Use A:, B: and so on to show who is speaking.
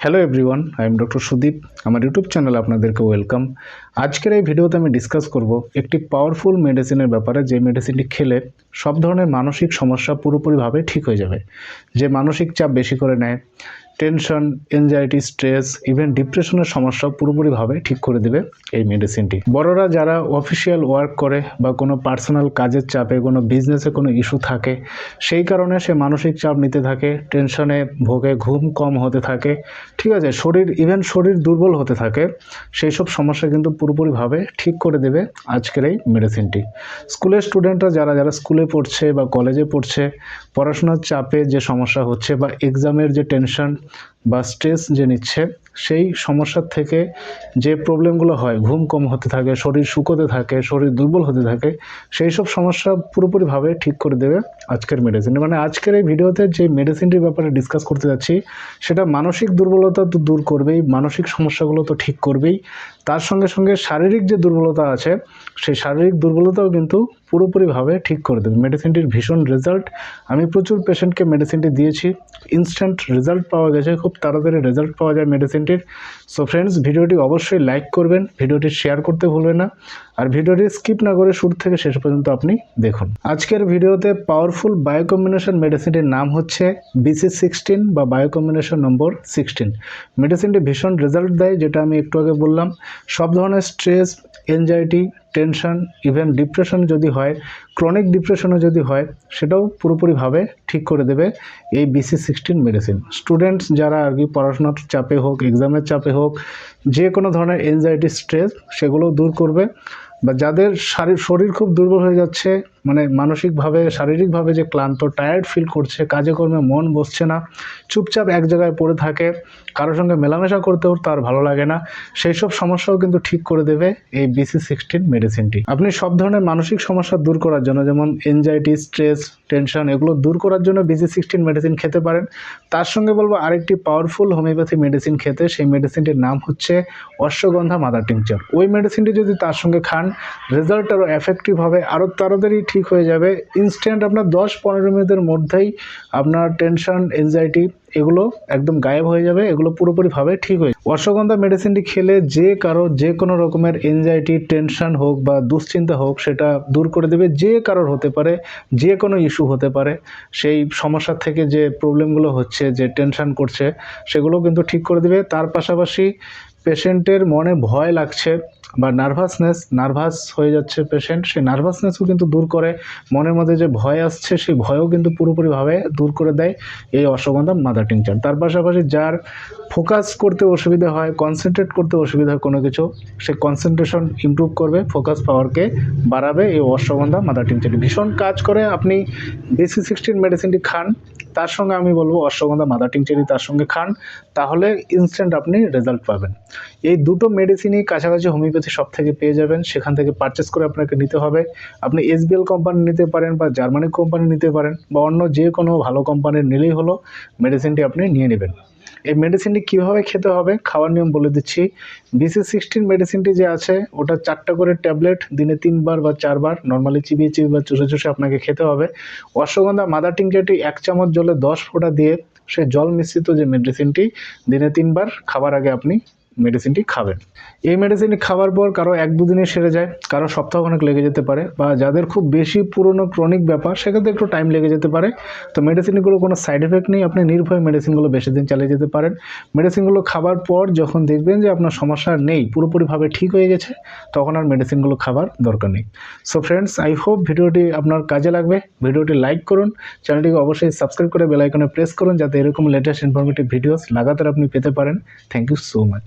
A: Hello everyone I am doctor Sudip আমার YouTube channel আপনাদেরকে welcome আজকের এই ভিডিওতে আমি ডিসকাস করব একটি পাওয়ারফুল মেডিসিনের ব্যাপারে যে মেডিসিনটি খেলে সব ধরনের মানসিক সমস্যা পুরোপুরিভাবে ঠিক হয়ে যাবে। যে মানসিক চাপ বেশি করে নেয় টেনশন এনজাইটি স্ট্রেস ইভেন ডিপ্রেশনের সমস্যা পুরোপুরিভাবে ঠিক করে দেবে এই মেডিসিনটি বড়রা যারা অফিসিয়াল ওয়ার্ক করে বা কোনো পার্সোনাল কাজের চাপে, কোনো বিজনেসে কোনো ইস্যু থাকে, সেই কারণে সে মানসিক চাপ নিতে থাকে টেনশনে ভোগে ঘুম কম হতে থাকে, ঠিক আছে? শরীর ইভেন শরীর দুর্বল হতে থাকে, সেই সব সমস্যা কিন্তু পুরোপুরিভাবে ঠিক করে দেবে আজকের এই মেডিসিনটি স্কুলের স্টুডেন্টরা যারা যারা স্কুলে পড়ছে বা কলেজে পড়ছে, পড়াশোনার চাপে যে সমস্যা হচ্ছে বা এক্সামের যে টেনশন বা স্ট্রেস যে নিচ্ছে সেই সমস্যার থেকে যে প্রবলেমগুলো হয়, ঘুম কম হতে থাকে, শরীর শুকোতে থাকে, শরীর দুর্বল হতে থাকে, সেই সব সমস্যা পুরোপুরিভাবে ঠিক করে দেবে আজকের মেডিসিন মানে আজকের এই ভিডিওতে যে মেডিসিনটির ব্যাপারে ডিসকাস করতে যাচ্ছি, সেটা মানসিক দুর্বলতা তো দূর করবেই, মানসিক সমস্যাগুলো তো ঠিক করবেই। তার সঙ্গে সঙ্গে শারীরিক যে দুর্বলতা আছে, সেই শারীরিক দুর্বলতাও কিন্তু পুরোপুরিভাবে ঠিক করে দেবে। মেডিসিনটির ভীষণ রেজাল্ট আমি প্রচুর পেশেন্টকে মেডিসিনটি দিয়েছি। ইনস্ট্যান্ট রেজাল্ট পাওয়া গেছে, খুব তাড়াতাড়ি রেজাল্ট পাওয়া যায় মেডিসিনটির সো ফ্রেন্ডস ভিডিওটি অবশ্যই লাইক করবেন, ভিডিওটি শেয়ার করতে ভুলবেন না, আর ভিডিওটি স্কিপ না করে শুরু থেকে শেষ পর্যন্ত আপনি দেখুন। আজকের ভিডিওতে পাওয়ারফুল বায়ো কম্বিনেশন মেডিসিনটির নাম হচ্ছে বিসি সিক্সটিন বা বায়ো কম্বিনেশন নম্বর সিক্সটিন মেডিসিনটি ভীষণ রেজাল্ট দেয়, যেটা আমি একটু আগে বললাম। সব ধরনের stress anxiety tension even depression যদি হয় ক্রনিক ডিপ্রেশনও যদি হয়, সেটাও পুরোপুরিভাবে ঠিক করে দেবে এই বিসি সিক্সটিন মেডিসিন স্টুডেন্টস যারা আর কি পড়াশোনার চাপে হোক এক্সামের চাপে হোক, যে কোনো ধরনের এনজাইটি স্ট্রেস সেগুলো দূর করবে। বা যাদের শারীর, শরীর খুব দুর্বল হয়ে যাচ্ছে মানে মানসিকভাবে, শারীরিকভাবে যে ক্লান্ত টায়ার্ড ফিল করছে, কাজে কর্মে মন বসছে না, চুপচাপ এক জায়গায় পড়ে থাকে, কারোর সঙ্গে মেলামেশা করতেও তার ভালো লাগে না সেই সব সমস্যাও কিন্তু ঠিক করে দেবে এই বিসি সিক্সটিন মেডিসিনটি আপনি সব ধরনের মানসিক সমস্যা দূর করার জন্য, যেমন এনজাইটি স্ট্রেস টেনশন এগুলো দূর করার জন্য বিসি সিক্সটিন মেডিসিন খেতে পারেন। তার সঙ্গে বলব আরেকটি পাওয়ারফুল হোমিওপ্যাথি মেডিসিন খেতে, সেই মেডিসিনটির নাম হচ্ছে অশ্বগন্ধা মাদার টিংচার ওই মেডিসিনটি যদি তার সঙ্গে খান রেজাল্ট আরও এফেক্টিভ হবে, আরও তাড়াতাড়ি ঠিক হয়ে যাবে। ইনস্ট্যান্ট আপনার দশ পনেরো মিনিটের মধ্যেই আপনার টেনশন এনজাইটি এগুলো একদম গায়েব হয়ে যাবে। এগুলো পুরোপুরিভাবে ঠিক হয়ে যাবে। অশ্বগন্ধা মেডিসিনটি খেলে যে কারও যে কোনো রকমের এনজাইটি টেনশন হোক বা দুশ্চিন্তা হোক, সেটা দূর করে দেবে। যে কারোর হতে পারে, যে কোনো ইস্যু হতে পারে। সেই সমস্যার থেকে যে প্রবলেমগুলো হচ্ছে, যে টেনশন করছে সেগুলো কিন্তু ঠিক করে দেবে। তার পাশাপাশি পেশেন্টের মনে ভয় লাগছে। বা নার্ভাসনেস নার্ভাস হয়ে যাচ্ছে পেশেন্ট সেই নার্ভাসনেসও কিন্তু দূর করে। মনের মধ্যে যে ভয় আসছে, সেই ভয়ও কিন্তু পুরোপুরিভাবে দূর করে দেয় এই অশ্বগন্ধা মাদার টিংচার তার পাশাপাশি যার ফোকাস করতে অসুবিধা হয় কনসেন্ট্রেট করতে অসুবিধা হয় কোনো কিছু, সে কনসেন্ট্রেশন ইমপ্রুভ করবে ফোকাস পাওয়ারকে বাড়াবে এই অশ্বগন্ধা মাদার টিংচারটি ভীষণ কাজ করে আপনি বিসি সিক্সটিন মেডিসিনটি খান তার সঙ্গে আমি বলব অশ্বগন্ধা, মাদার টিংচারি তার সঙ্গে খান। তাহলে ইনস্ট্যান্ট আপনি রেজাল্ট পাবেন। এই দুটো মেডিসিনই কাছাকাছি হোমিওপ্যাথি সব থেকে পেয়ে যাবেন। সেখান থেকে পারচেস করে আপনাকে নিতে হবে। আপনি এসবিএল কোম্পানি নিতে পারেন বা জার্মানি কোম্পানি নিতে পারেন বা অন্য যে কোনো ভালো কোম্পানির নিলেই হলো মেডিসিনটি আপনি নিয়ে নেবেন। এই মেডিসিনটি কীভাবে খেতে হবে? খাওয়ার নিয়ম বলে দিচ্ছি। বিসি সিক্সটিন মেডিসিনটি যে আছে, ওটা চারটা করে ট্যাবলেট দিনে তিনবার বা চারবার নর্মালি চিবিয়ে চিবিয়ে বা চুষে চুষে আপনাকে খেতে হবে। অশ্বগন্ধা মাদার টিঙ্কাটি এক চামচ জলে দশ ফোঁটা দিয়ে, সে জল মিশ্রিত যে মেডিসিনটি দিনে তিনবার খাবার আগে আপনি মেডিসিনটি খাবেন। এই মেডিসিনটি খাওয়ার পর কারও এক দুদিনে সেরে যায়, কারও সপ্তাহ অনেক লেগে যেতে পারে বা যাদের খুব বেশি পুরনো ক্রনিক ব্যাপার, সেক্ষেত্রে একটু টাইম লেগে যেতে পারে। তো মেডিসিনগুলো কোনো সাইড এফেক্ট নেই, আপনি নির্ভয়ে মেডিসিনগুলো বেশি দিন চালিয়ে যেতে পারেন। মেডিসিনগুলো খাবার পর যখন দেখবেন যে আপনার সমস্যা নেই, পুরোপুরিভাবে ঠিক হয়ে গেছে, তখন আর মেডিসিনগুলো খাবার দরকার নেই। সো ফ্রেন্ডস আই হোপ ভিডিওটি আপনার কাজে লাগবে। ভিডিওটি লাইক করুন, চ্যানেলটিকে অবশ্যই সাবস্ক্রাইব করে বেল আইকনে প্রেস করুন, যাতে এরকম লেটেস্ট ইনফরমেটিভ ভিডিওস লাগাতার আপনি পেতে পারেন। Thank you so much